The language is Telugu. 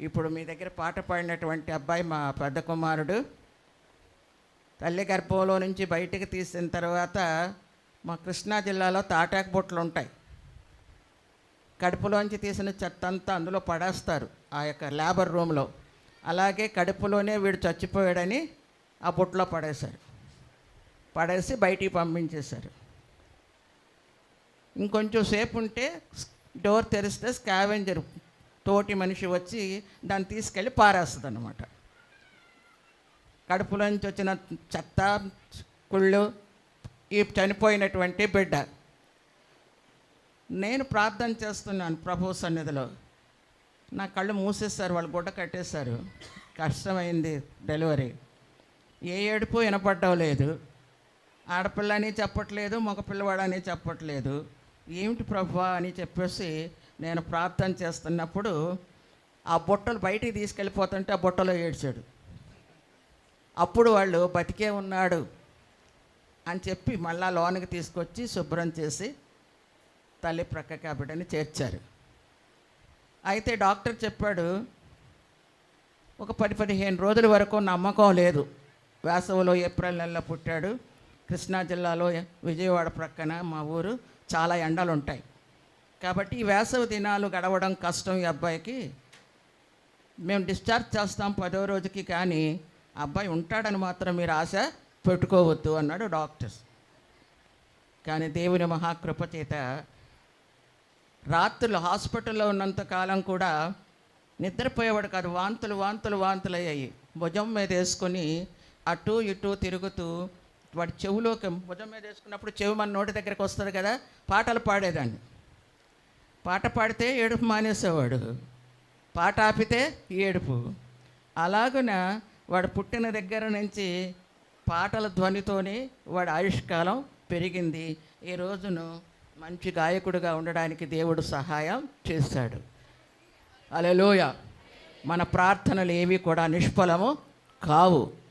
ఇప్పుడు మీ దగ్గర పాట పాడినటువంటి అబ్బాయి మా పెద్ద కుమారుడు. తల్లి గర్భంలో నుంచి బయటికి తీసిన తర్వాత మా కృష్ణా జిల్లాలో తాటాకు బొట్లు ఉంటాయి. కడుపులోంచి తీసిన చెత్త అంతా అందులో పడేస్తారు ఆ యొక్క లేబర్ రూమ్లో. అలాగే కడుపులోనే వీడు చచ్చిపోయాడని ఆ బొట్లో పడేశారు. పడేసి బయటికి పంపించేశారు. ఇంకొంచెం సేపు ఉంటే డోర్ తెరిస్తే స్కావెంజర్ తోటి మనిషి వచ్చి దాన్ని తీసుకెళ్ళి పారేస్తుంది అనమాట కడుపులోంచి వచ్చిన చెత్త కుళ్ళు ఈ చనిపోయినటువంటి బిడ్డ. నేను ప్రార్థన చేస్తున్నాను ప్రభు సన్నిధిలో. నా కళ్ళు మూసేస్తారు వాళ్ళు గుడ్డ కట్టేశారు. కష్టమైంది డెలివరీ. ఏ ఏడుపు వినపడడం లేదు. ఆడపిల్ల అని చెప్పట్లేదు మగ పిల్లవాడని చెప్పట్లేదు. ఏమిటి ప్రభు అని చెప్పేసి నేను ప్రార్థన చేస్తున్నప్పుడు ఆ బుట్టలు బయటికి తీసుకెళ్ళిపోతుంటే ఆ బుట్టలో ఏడ్చాడు. అప్పుడు వాళ్ళు బతికే ఉన్నాడు అని చెప్పి మళ్ళా లోనికి తీసుకొచ్చి శుభ్రం చేసి తల్లి ప్రక్క బిడ్డని చేర్చారు. అయితే డాక్టర్ చెప్పాడు ఒక పది పదిహేను రోజుల వరకు నమ్మకం లేదు. వేసవిలో ఏప్రిల్ నెలలో పుట్టాడు. కృష్ణా జిల్లాలో విజయవాడ ప్రక్కన మా ఊరు చాలా ఎండలు ఉంటాయి కాబట్టి ఈ వేసవి దినాలు గడవడం కష్టం ఈ అబ్బాయికి. మేము డిశ్చార్జ్ చేస్తాం పదో రోజుకి కానీ అబ్బాయి ఉంటాడని మాత్రం మీరు ఆశ పెట్టుకోవద్దు అన్నాడు డాక్టర్స్ కానీ దేవుని మహాకృప చేత రాత్రులు హాస్పిటల్లో ఉన్నంత కాలం కూడా నిద్రపోయేవాడు కాదు వాంతులు వాంతులు వాంతులు అయ్యాయి. భుజం మీద వేసుకొని అటు ఇటు తిరుగుతూ వాడి చెవులోకి భుజం మీద వేసుకున్నప్పుడు చెవి మన నోటి దగ్గరికి వస్తుంది కదా పాటలు పాడేదాన్ని. పాట పాడితే ఏడుపు మానేసేవాడు. పాట ఆపితే ఏడుపు. అలాగున వాడు పుట్టిన దగ్గర నుంచి పాటల ధ్వనితోనే వాడి ఆయుష్కాలం పెరిగింది. ఈ రోజును మంచి గాయకుడిగా ఉండడానికి దేవుడు సహాయం చేశాడు. అలెలోయ మన ప్రార్థనలు ఏవి కూడా నిష్ఫలము కావు.